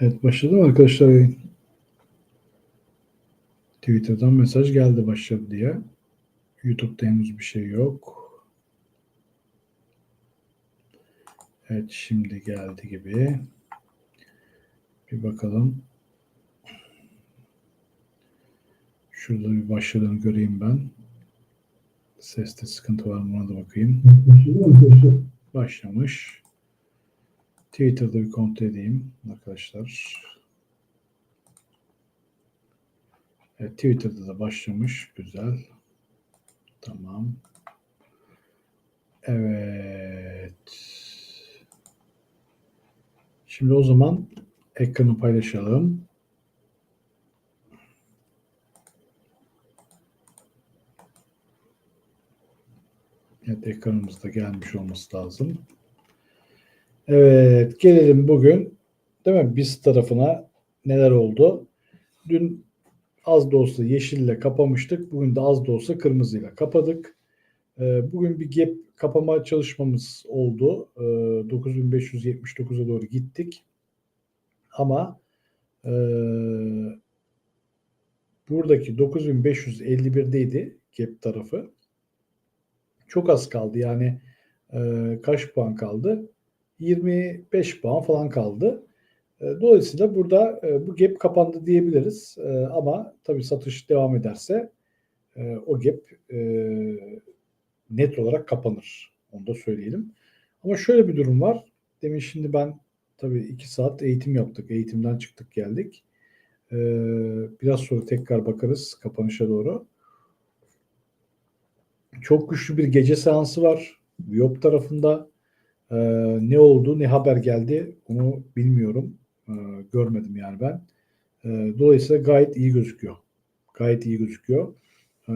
Evet başladı mı arkadaşlar yayın? Twitter'dan mesaj geldi başladı diye. YouTube'da henüz bir şey yok. Evet şimdi geldi gibi. Bir bakalım. Şurada bir başladığını göreyim ben. Seste sıkıntı var mı ona da bakayım. Başlamış. Twitter'da bir kontrol edeyim arkadaşlar. Evet, Twitter'da da başlamış. Güzel. Tamam. Evet. Şimdi o zaman ekranı paylaşalım. Evet, ekranımızda gelmiş olması lazım. Evet, gelelim bugün değil mi? Biz tarafına neler oldu? Dün az da olsa yeşille kapamıştık. Bugün de az da olsa kırmızıyla kapadık. Ee, bugün bir gap kapama çalışmamız oldu. Ee, 9579'a doğru gittik. Ama e, buradaki 9551'deydi gap tarafı. Çok az kaldı. Yani e, kaç puan kaldı? 25 puan falan kaldı. E, Dolayısıyla burada e, bu gap kapandı diyebiliriz. E, Ama tabii satış devam ederse o gap net olarak kapanır. Onu da söyleyelim. Ama şöyle bir durum var. Demin şimdi ben tabii iki saat eğitim yaptık. Eğitimden çıktık geldik. Biraz sonra tekrar bakarız kapanışa doğru. Çok güçlü bir gece seansı var. Viyop tarafında. Ee, ne oldu, ne haber geldi onu bilmiyorum. Ee, görmedim yani ben. Ee, dolayısıyla gayet iyi gözüküyor. Gayet iyi gözüküyor. Ee,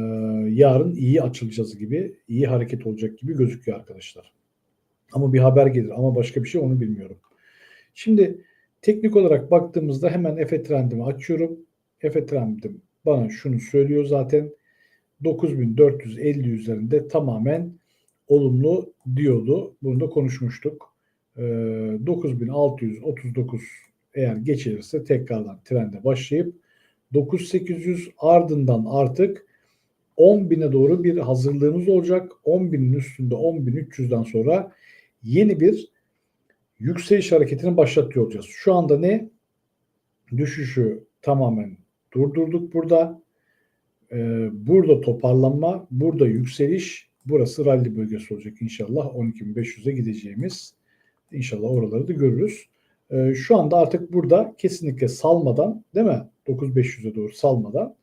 yarın iyi açılacağız gibi, iyi hareket olacak gibi gözüküyor arkadaşlar. Ama bir haber gelir ama başka bir şey onu bilmiyorum. Şimdi teknik olarak baktığımızda hemen Efe trendimi açıyorum. Efe trendim bana şunu söylüyor zaten 9450 üzerinde tamamen olumlu diyordu. Bunu da konuşmuştuk. Ee, 9639 eğer geçilirse tekrardan trende başlayıp 9800 ardından artık 10.000'e doğru bir hazırlığımız olacak. 10.000'in üstünde 10.300'den sonra yeni bir yükseliş hareketini başlatıyor olacağız. Şu anda ne? Düşüşü tamamen durdurduk burada. Ee, burada toparlanma, burada yükseliş, burası rally bölgesi olacak inşallah 12.500'e gideceğimiz. İnşallah oraları da görürüz. Ee, şu anda artık burada kesinlikle salmadan değil mi? 9.500'e doğru salmadan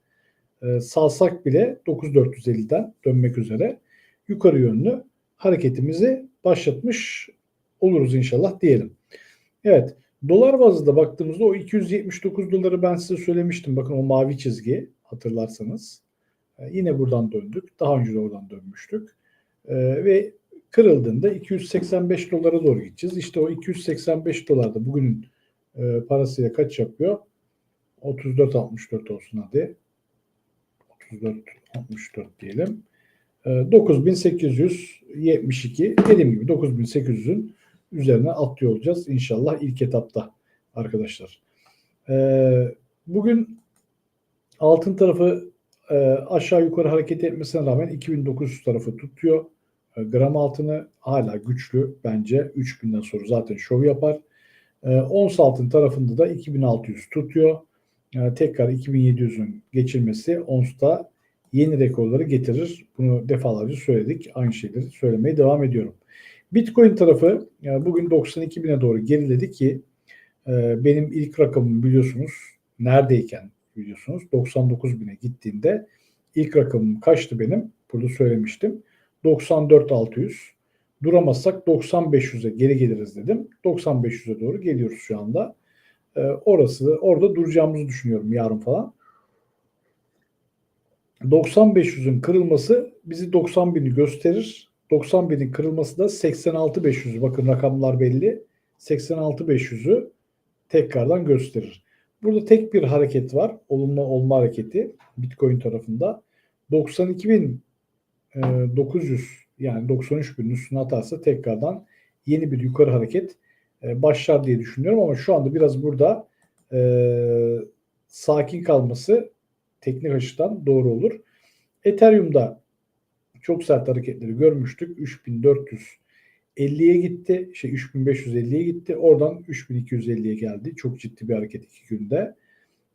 e, salsak bile 9.450'den dönmek üzere yukarı yönlü hareketimizi başlatmış oluruz inşallah diyelim. Evet. Dolar bazında baktığımızda o 279 doları ben size söylemiştim. Bakın o mavi çizgi hatırlarsanız. E, yine buradan döndük. Daha önce de oradan dönmüştük. E, ve kırıldığında 285 dolara doğru gideceğiz. İşte o 285 dolar da bugünün e, parasıyla kaç yapıyor? 34.64 olsun hadi. 34.64 diyelim. E, 9872 dediğim gibi 9800'ün üzerine atlıyor olacağız inşallah ilk etapta arkadaşlar. E, bugün altın tarafı e, aşağı yukarı hareket etmesine rağmen 2900 tarafı tutuyor. E, gram altını hala güçlü bence. 3000'den sonra zaten şov yapar. E, ons altın tarafında da 2600 tutuyor. E, tekrar 2700'ün geçilmesi onsta yeni rekorları getirir. Bunu defalarca söyledik. Aynı şeyleri söylemeye devam ediyorum. Bitcoin tarafı yani bugün 92 bine doğru geriledi ki e, benim ilk rakamım biliyorsunuz neredeyken biliyorsunuz 99 bine gittiğinde ilk rakamım kaçtı benim? Burada söylemiştim. 94-600. Duramazsak 9500'e geri geliriz dedim. 9500'e doğru geliyoruz şu anda. Ee, orası orada duracağımızı düşünüyorum yarın falan. 9500'ün kırılması bizi 90 bini gösterir. 90 binin kırılması da 86.500'ü bakın rakamlar belli. 86.500'ü tekrardan gösterir. Burada tek bir hareket var. Olumlu olma hareketi Bitcoin tarafında. 92.900 yani 93.000'in üstüne atarsa tekrardan yeni bir yukarı hareket başlar diye düşünüyorum ama şu anda biraz burada e, sakin kalması teknik açıdan doğru olur. Ethereum'da çok sert hareketleri görmüştük. 3450'ye gitti. Şey 3550'ye gitti. Oradan 3250'ye geldi. Çok ciddi bir hareket iki günde.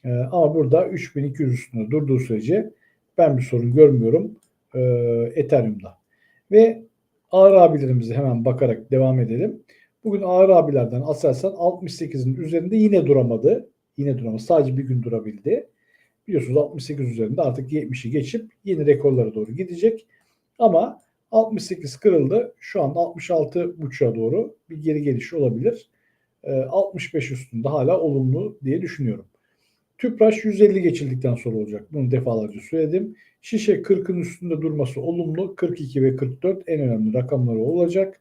Ee, ama burada 3200 üstünde durduğu sürece ben bir sorun görmüyorum e, Ethereum'da. Ve ağır abilerimize hemen bakarak devam edelim. Bugün ağır abilerden Aselsan 68'in üzerinde yine duramadı. Yine duramadı. Sadece bir gün durabildi. Biliyorsunuz 68 üzerinde artık 70'i geçip yeni rekorlara doğru gidecek. Ama 68 kırıldı. Şu anda 66.5'a doğru bir geri geliş olabilir. E, 65 üstünde hala olumlu diye düşünüyorum. Tüpraş 150 geçildikten sonra olacak. Bunu defalarca söyledim. Şişe 40'ın üstünde durması olumlu. 42 ve 44 en önemli rakamları olacak.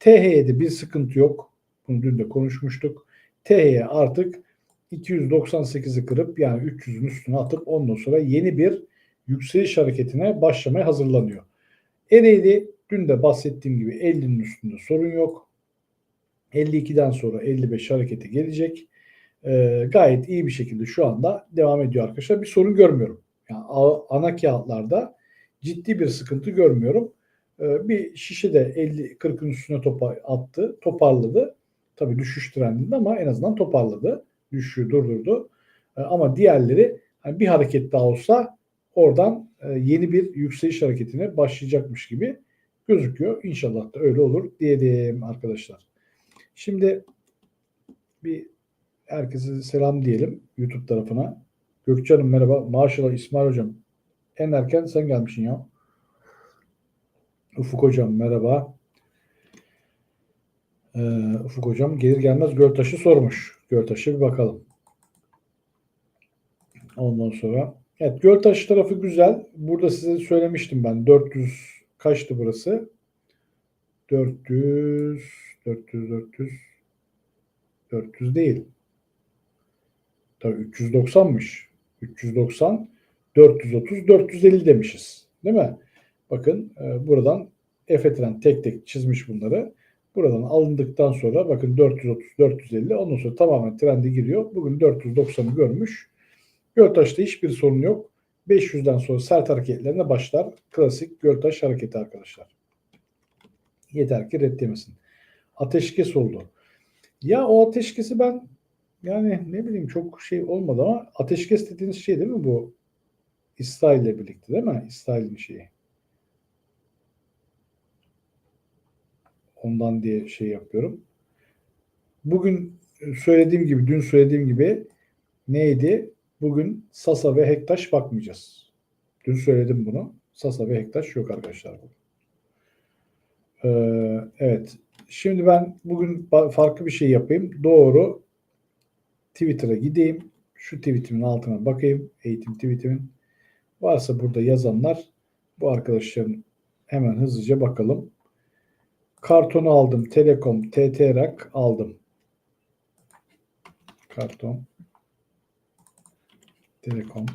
TH'de bir sıkıntı yok. Bunu dün de konuşmuştuk. TH artık 298'i kırıp yani 300'ün üstüne atıp ondan sonra yeni bir yükseliş hareketine başlamaya hazırlanıyor. Ereğli dün de bahsettiğim gibi 50'nin üstünde sorun yok. 52'den sonra 55 hareketi gelecek. Ee, gayet iyi bir şekilde şu anda devam ediyor arkadaşlar. Bir sorun görmüyorum. Yani ana kağıtlarda ciddi bir sıkıntı görmüyorum. Ee, bir şişe de 50-40'ın üstüne topa attı. Toparladı. Tabii düşüş trendinde ama en azından toparladı. Düşüşü durdurdu. Ee, ama diğerleri hani bir hareket daha olsa oradan e, yeni bir yükseliş hareketine başlayacakmış gibi gözüküyor. İnşallah da öyle olur diyelim arkadaşlar. Şimdi bir herkese selam diyelim YouTube tarafına. Gökçen'im merhaba. Maşallah İsmail Hocam. En erken sen gelmişsin ya. Ufuk Hocam merhaba. Ee, Ufuk Hocam gelir gelmez Göltaş'ı sormuş. Göltaş'a bir bakalım. Ondan sonra evet Göltaş tarafı güzel. Burada size söylemiştim ben. 400 kaçtı burası? 400 400 400 400 değil. Tabii 390'mış. 390 430 450 demişiz. Değil mi? Bakın e, buradan Efe Trend tek tek çizmiş bunları. Buradan alındıktan sonra bakın 430 450 ondan sonra tamamen trende giriyor. Bugün 490'ı görmüş. Göltaş'ta hiçbir sorun yok. 500'den sonra sert hareketlerine başlar. Klasik Göltaş hareketi arkadaşlar. Yeter ki reddemesin. Ateşkes oldu. Ya o ateşkesi ben yani ne bileyim çok şey olmadı ama ateşkes dediğiniz şey değil mi bu? İsrail ile birlikte değil mi? İsrail'in şeyi. Ondan diye şey yapıyorum. Bugün söylediğim gibi, dün söylediğim gibi neydi? Bugün Sasa ve Hektaş bakmayacağız. Dün söyledim bunu. Sasa ve Hektaş yok arkadaşlar. Ee, evet. Şimdi ben bugün farklı bir şey yapayım. Doğru Twitter'a gideyim. Şu tweetimin altına bakayım. Eğitim tweetimin. Varsa burada yazanlar bu arkadaşların hemen hızlıca bakalım. Kartonu aldım. Telekom, TTRAK aldım. Karton. Telekom.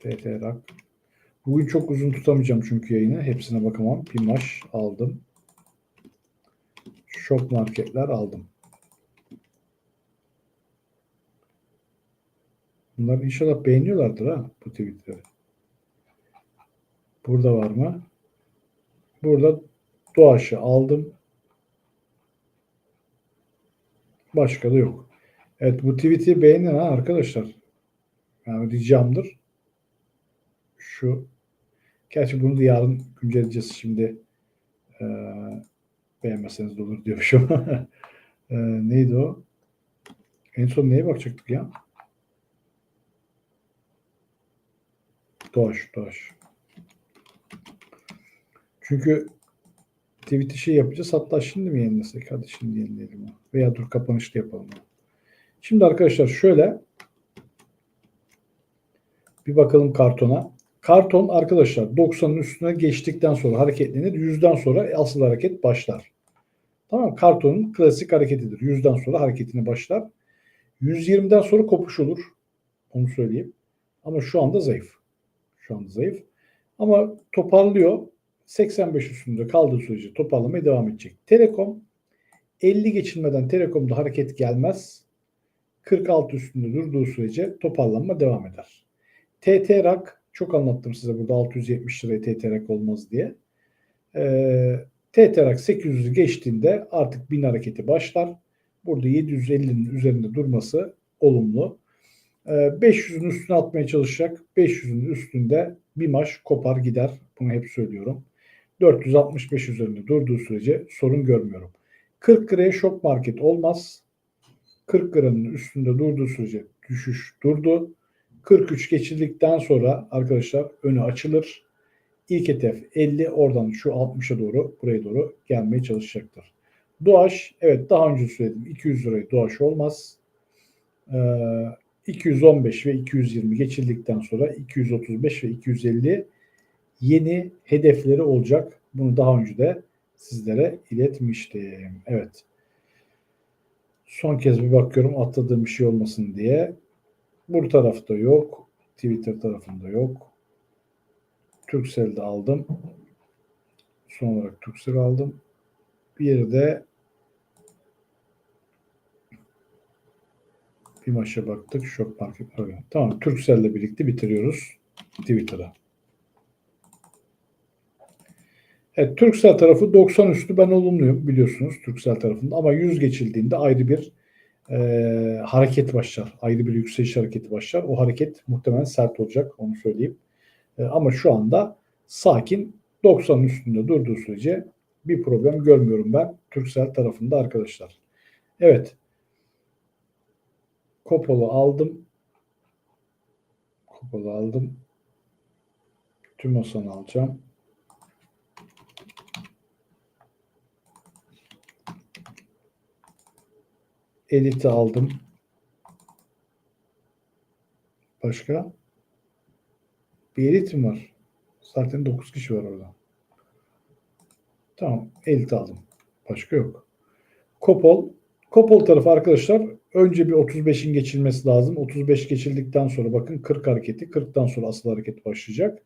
TTRAK. Bugün çok uzun tutamayacağım çünkü yayını. Hepsine bakamam. Pimaş aldım. Şok marketler aldım. Bunlar inşallah beğeniyorlardır ha bu tweetleri. Burada var mı? Burada Doğaç'ı aldım. Başka da yok. Evet bu tweet'i beğenin ha arkadaşlar. Yani ricamdır. Şu. Gerçi bunu da yarın güncelleyeceğiz şimdi. Ee, beğenmezseniz de olur diyormuşum. ee, neydi o? En son neye bakacaktık ya? Doğaç, Doğaç. Çünkü tweet'i şey yapacağız. Hatta şimdi mi yenilesek? Hadi şimdi yenileyelim. Veya dur kapanışta yapalım. Şimdi arkadaşlar şöyle bir bakalım kartona. Karton arkadaşlar 90'ın üstüne geçtikten sonra hareketlenir. 100'den sonra asıl hareket başlar. Tamam Kartonun klasik hareketidir. 100'den sonra hareketine başlar. 120'den sonra kopuş olur. Onu söyleyeyim. Ama şu anda zayıf. Şu anda zayıf. Ama toparlıyor. 85 üstünde kaldığı sürece toparlamaya devam edecek. Telekom 50 geçilmeden Telekom'da hareket gelmez. 46 üstünde durduğu sürece toparlanma devam eder. TTRAK çok anlattım size burada 670 liraya TTRAK olmaz diye. Ee, TTRAK 800'ü geçtiğinde artık bin hareketi başlar. Burada 750'nin üzerinde durması olumlu. Ee, 500'ün üstüne atmaya çalışacak. 500'ün üstünde bir maç kopar gider. Bunu hep söylüyorum. 465 üzerinde durduğu sürece sorun görmüyorum. 40 liraya şok market olmaz. 40 liranın üstünde durduğu sürece düşüş durdu. 43 geçildikten sonra arkadaşlar önü açılır. İlk hedef 50 oradan şu 60'a doğru buraya doğru gelmeye çalışacaktır. Doğaç evet daha önce söyledim 200 lirayı Doğaç olmaz. Ee, 215 ve 220 geçildikten sonra 235 ve 250 yeni hedefleri olacak. Bunu daha önce de sizlere iletmiştim. Evet. Son kez bir bakıyorum atladığım bir şey olmasın diye. Bu tarafta yok. Twitter tarafında yok. Turkcell'de aldım. Son olarak Turkcell aldım. Bir de bir maça baktık. Şok market. Tamam. Turkcell'le birlikte bitiriyoruz Twitter'a. Evet, Turkcell tarafı 90 üstü ben olumluyum biliyorsunuz Turkcell tarafında ama 100 geçildiğinde ayrı bir e, hareket başlar. Ayrı bir yükseliş hareketi başlar. O hareket muhtemelen sert olacak onu söyleyeyim. E, ama şu anda sakin 90'ın üstünde durduğu sürece bir problem görmüyorum ben Turkcell tarafında arkadaşlar. Evet. Kopol'u aldım. Kopol'u aldım. Tümosan'ı alacağım. Elite aldım. Başka? Bir elit mi var? Zaten 9 kişi var orada. Tamam. Elit aldım. Başka yok. Kopol. Kopol tarafı arkadaşlar önce bir 35'in geçilmesi lazım. 35 geçildikten sonra bakın 40 hareketi. 40'tan sonra asıl hareket başlayacak.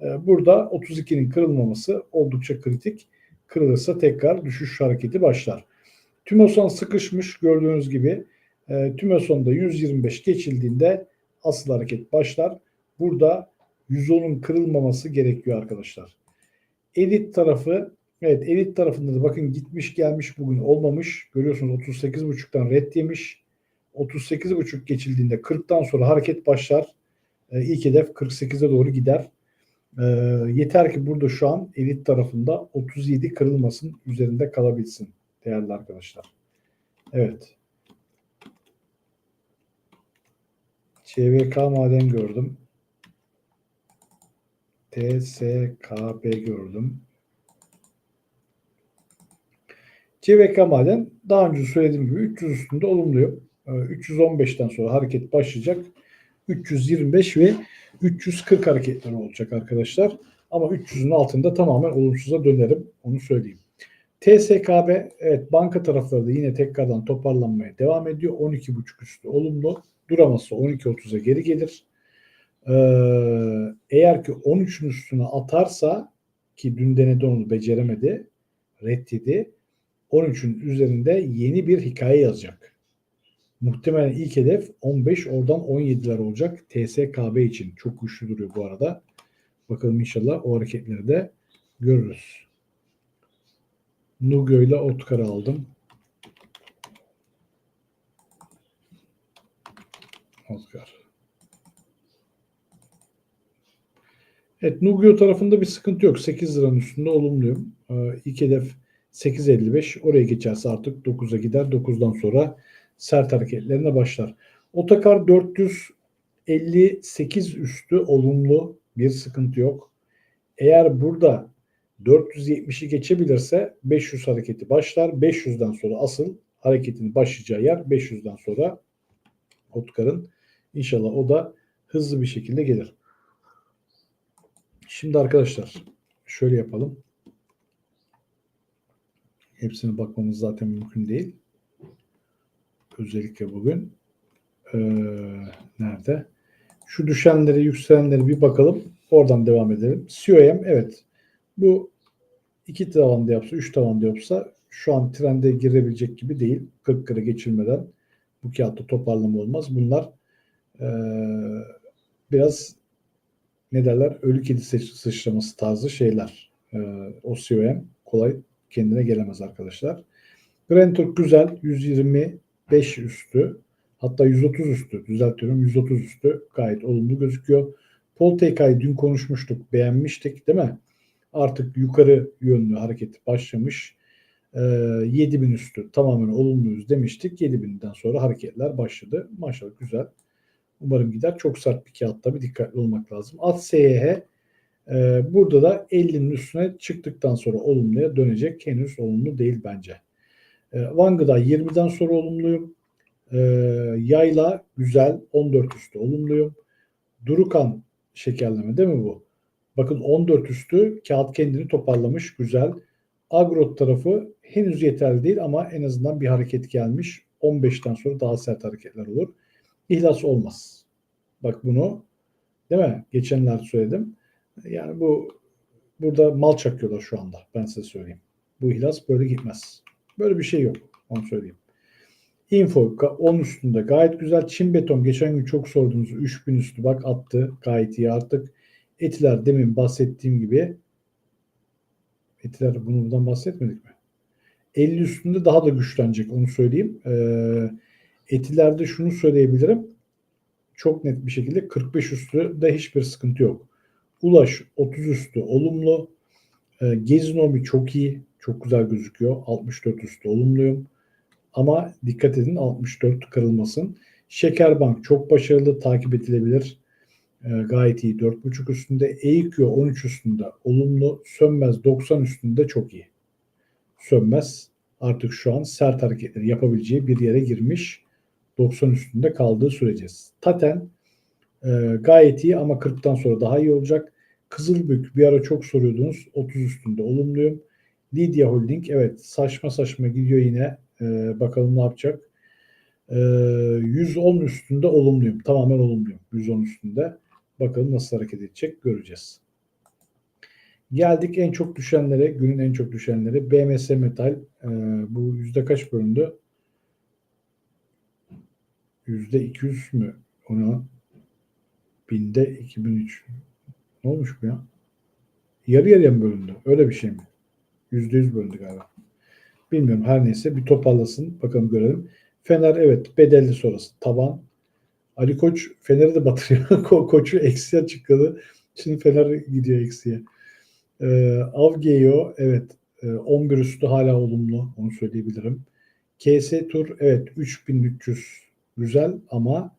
Ee, burada 32'nin kırılmaması oldukça kritik. Kırılırsa tekrar düşüş hareketi başlar. Tümoson sıkışmış gördüğünüz gibi. E, Tümoson'da 125 geçildiğinde asıl hareket başlar. Burada 110'un kırılmaması gerekiyor arkadaşlar. Elit tarafı evet elit tarafında da bakın gitmiş gelmiş bugün olmamış. Görüyorsunuz 38.5'tan red yemiş. 38.5 geçildiğinde 40'tan sonra hareket başlar. E, ilk hedef 48'e doğru gider. E, yeter ki burada şu an elit tarafında 37 kırılmasın üzerinde kalabilsin değerli arkadaşlar. Evet. CVK maden gördüm. TSKB gördüm. CVK maden daha önce söylediğim gibi 300 üstünde olumluyum. 315'ten sonra hareket başlayacak. 325 ve 340 hareketleri olacak arkadaşlar. Ama 300'ün altında tamamen olumsuza dönerim. Onu söyleyeyim. TSKB evet banka tarafları da yine tekrardan toparlanmaya devam ediyor. 12.5 üstü olumlu. Duramazsa 12.30'a geri gelir. Ee, eğer ki 13'ün üstüne atarsa ki dün denedi onu beceremedi. Reddedi. 13'ün üzerinde yeni bir hikaye yazacak. Muhtemelen ilk hedef 15 oradan 17'ler olacak TSKB için. Çok güçlü duruyor bu arada. Bakalım inşallah o hareketleri de görürüz. Nugio ile Otkar'ı aldım. Otkar. Evet Nugio tarafında bir sıkıntı yok. 8 liranın üstünde olumluyum. Ee, ilk hedef 8.55. Oraya geçerse artık 9'a gider. 9'dan sonra sert hareketlerine başlar. Otakar 458 üstü olumlu bir sıkıntı yok. Eğer burada 470'i geçebilirse 500 hareketi başlar. 500'den sonra asıl hareketini başlayacağı yer 500'den sonra Otkar'ın inşallah o da hızlı bir şekilde gelir. Şimdi arkadaşlar şöyle yapalım. Hepsine bakmamız zaten mümkün değil. Özellikle bugün. Ee, nerede? Şu düşenleri, yükselenleri bir bakalım. Oradan devam edelim. COM evet. Bu iki tavanda yapsa, üç tavanda yapsa şu an trende girebilecek gibi değil. 40 lira geçilmeden Bu kağıtta toparlama olmaz. Bunlar e, biraz ne derler ölü kedi sıç- sıçraması tarzı şeyler. E, o COM kolay kendine gelemez arkadaşlar. Grand Turk güzel. 125 üstü. Hatta 130 üstü. Düzeltiyorum. 130 üstü. Gayet olumlu gözüküyor. Polteka'yı dün konuşmuştuk. Beğenmiştik değil mi? Artık yukarı yönlü hareket başlamış. Ee, 7000 üstü tamamen olumluyuz demiştik. 7000'den sonra hareketler başladı. Maşallah güzel. Umarım gider. Çok sert bir kağıt tabii dikkatli olmak lazım. At SYH e, burada da 50'nin üstüne çıktıktan sonra olumluya dönecek. Henüz olumlu değil bence. E, Vangı'da 20'den sonra olumluyum. E, Yayla güzel 14 üstü olumluyum. Durukan şekerleme değil mi bu? Bakın 14 üstü kağıt kendini toparlamış güzel. Agrot tarafı henüz yeterli değil ama en azından bir hareket gelmiş. 15'ten sonra daha sert hareketler olur. İhlas olmaz. Bak bunu değil mi? Geçenler söyledim. Yani bu burada mal çakıyorlar şu anda. Ben size söyleyeyim. Bu ihlas böyle gitmez. Böyle bir şey yok. Onu söyleyeyim. Info ga- 10 üstünde gayet güzel. Çin beton geçen gün çok sordunuz. 3000 üstü bak attı. Gayet iyi artık. Etiler demin bahsettiğim gibi Etiler bundan bahsetmedik mi? 50 üstünde daha da güçlenecek onu söyleyeyim. Ee, etilerde şunu söyleyebilirim. Çok net bir şekilde 45 üstü de hiçbir sıkıntı yok. Ulaş 30 üstü olumlu. Ee, Gezinomi çok iyi. Çok güzel gözüküyor. 64 üstü olumluyum. Ama dikkat edin 64 kırılmasın. Şekerbank çok başarılı takip edilebilir. Ee, gayet iyi 4.5 üstünde. EIQ 13 üstünde olumlu. Sönmez 90 üstünde çok iyi. Sönmez artık şu an sert hareketleri yapabileceği bir yere girmiş. 90 üstünde kaldığı sürece. Taten e, gayet iyi ama 40'tan sonra daha iyi olacak. Kızılbük bir ara çok soruyordunuz. 30 üstünde olumluyum. Lidya Holding evet saçma saçma gidiyor yine. Ee, bakalım ne yapacak. Ee, 110 üstünde olumluyum. Tamamen olumluyum. 110 üstünde. Bakalım nasıl hareket edecek göreceğiz. Geldik en çok düşenlere. Günün en çok düşenleri. BMS Metal. Ee, bu yüzde kaç bölündü? Yüzde 200 mü? Ona binde 2003. Ne olmuş bu ya? Yarı yarıya mı bölündü? Öyle bir şey mi? Yüzde yüz bölündü galiba. Bilmiyorum her neyse bir toparlasın. Bakalım görelim. Fener evet bedelli sonrası. Taban. Ali Koç Fener'i de batırıyor. Ko- Koçu eksiye çıktı. Şimdi Fener gidiyor eksiye. Ee, Avgeyo evet e, 11 üstü hala olumlu. Onu söyleyebilirim. KS Tur evet 3300 güzel ama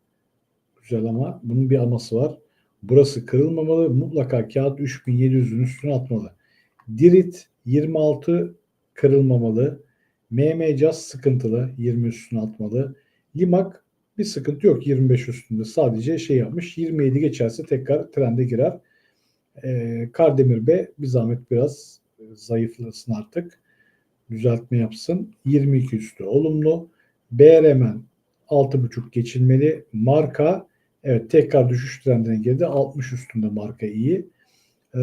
güzel ama bunun bir aması var. Burası kırılmamalı. Mutlaka kağıt 3700'ün üstüne atmalı. Dirit 26 kırılmamalı. MM Caz sıkıntılı 20 üstüne atmalı. Limak bir sıkıntı yok 25 üstünde. Sadece şey yapmış 27 geçerse tekrar trende girer. Ee, Kardemir B bir zahmet biraz e, zayıflasın artık. Düzeltme yapsın. 22 üstü olumlu. BRM'en 6.5 geçilmeli. Marka evet tekrar düşüş trendine girdi. 60 üstünde marka iyi. Ee,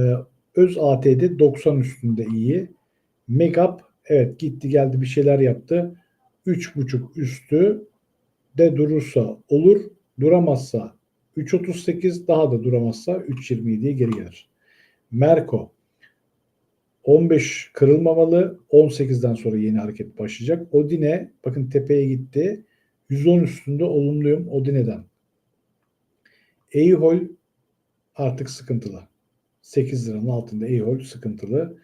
Öz AT'de 90 üstünde iyi. Megap evet gitti geldi bir şeyler yaptı. 3.5 üstü de durursa olur. Duramazsa 3.38 daha da duramazsa 3.27'ye geri gelir. Merko 15 kırılmamalı. 18'den sonra yeni hareket başlayacak. Odine bakın tepeye gitti. 110 üstünde olumluyum Odine'den. Eyhol artık sıkıntılı. 8 liranın altında Eyhol sıkıntılı.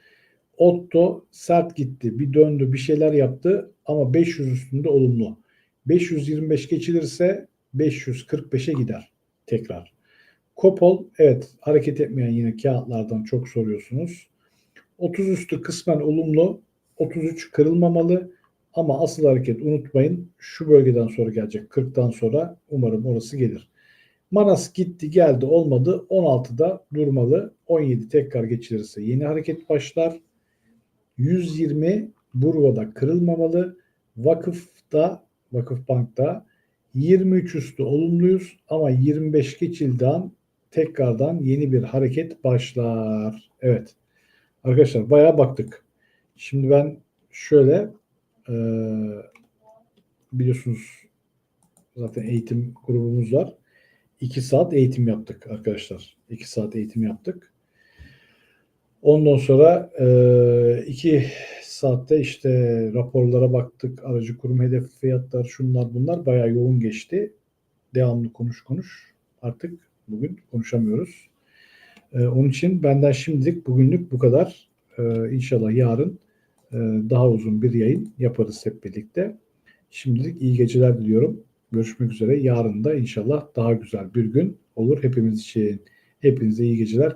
Otto sert gitti. Bir döndü bir şeyler yaptı ama 500 üstünde olumlu. 525 geçilirse 545'e gider tekrar. Kopol evet hareket etmeyen yine kağıtlardan çok soruyorsunuz. 30 üstü kısmen olumlu. 33 kırılmamalı. Ama asıl hareket unutmayın şu bölgeden sonra gelecek 40'tan sonra umarım orası gelir. Manas gitti geldi olmadı 16'da durmalı 17 tekrar geçilirse yeni hareket başlar. 120 Burva'da kırılmamalı. Vakıfta Vakıf Bank'ta 23 üstü olumluyuz ama 25 geçilden tekrardan yeni bir hareket başlar. Evet. Arkadaşlar bayağı baktık. Şimdi ben şöyle e, biliyorsunuz Zaten eğitim grubumuz var. 2 saat eğitim yaptık arkadaşlar. 2 saat eğitim yaptık. Ondan sonra 2 saatte işte raporlara baktık. Aracı kurum hedef fiyatlar şunlar bunlar bayağı yoğun geçti. Devamlı konuş konuş. Artık bugün konuşamıyoruz. Ee, onun için benden şimdilik bugünlük bu kadar. Ee, inşallah yarın e, daha uzun bir yayın yaparız hep birlikte. Şimdilik iyi geceler diliyorum. Görüşmek üzere. Yarın da inşallah daha güzel bir gün olur hepimiz için. Hepinize iyi geceler.